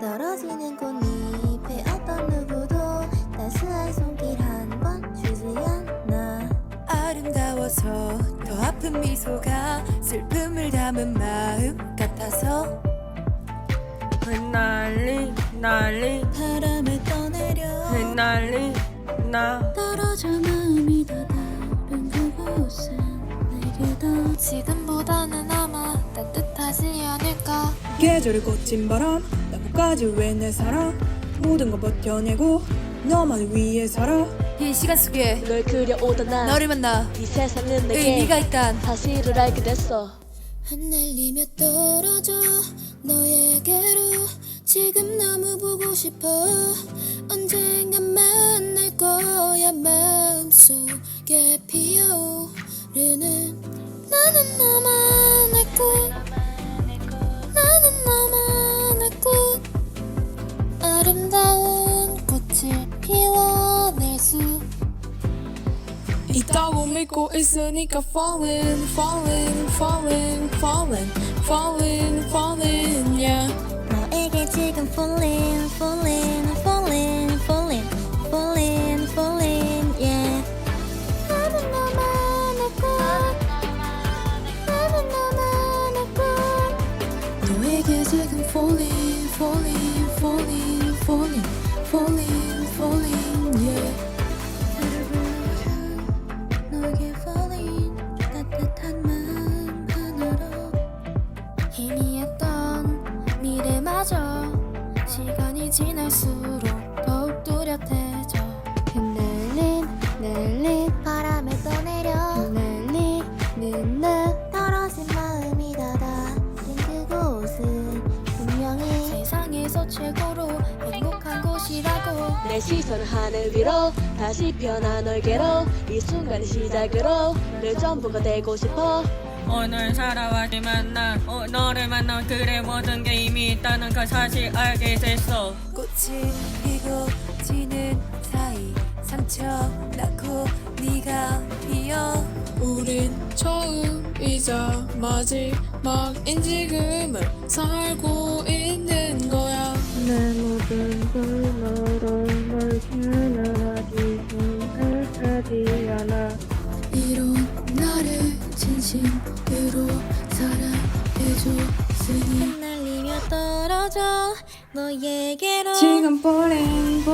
떨어지는 꽃잎에 어떤 누구도 따스한 손길 한 번 주지 않나. 아름다워서 더 아픈 미소가 슬픔을 담은 마음 같아서 흩날리 날리. 바람을 떠내려 흩날리 나. 떨어져 마음이 더 다른 그곳은 내게 더 지금보다는 아마 따뜻하지 않을까. 계절을 거친 바람 나뭇가지 왜내 사랑 모든 걸 버텨내고 너만을 위해 살아. 이 시간 속에 널 그려오던 나 너를 만나 이 세상은 내게 의미가 있단 사실을 알게 됐어. 흩날리며 떨어져 너에게로 지금 너무 보고 싶어. 언젠간 만날 거야 마음속에 피어오르는 나는 너만의 꽃 있다고 믿고 있으니까 falling falling falling falling falling falling 시간이 지날수록 더욱 뚜렷해져. 흩날린 날린 바람에 떠내려. 흩날리는 날 떨어진 마음이 닫아진 그곳은 분명히. 세상에서 최고로 행복한 곳이라고. 내 시선을 하늘 위로 다시 피어난 얼개로. 이 순간의 시작으로 늘 전부가 되고 싶어 오늘 살아왔지만 난 어, 너를 만나 그래 모든 게 이미 있다는 그 사실 알게 됐어. 꽃이 피고 지는 사이 상처 낳고 네가 피어. 우린 처음이자 마지막인 지금을 살고 있는 거야. 내 모든 걸 너로 멀지는 아직 흔들하지 않아. 이런 나를 진심 으로 사랑해줬으니 흩날리며 떨어져 너에게로. 지금 falling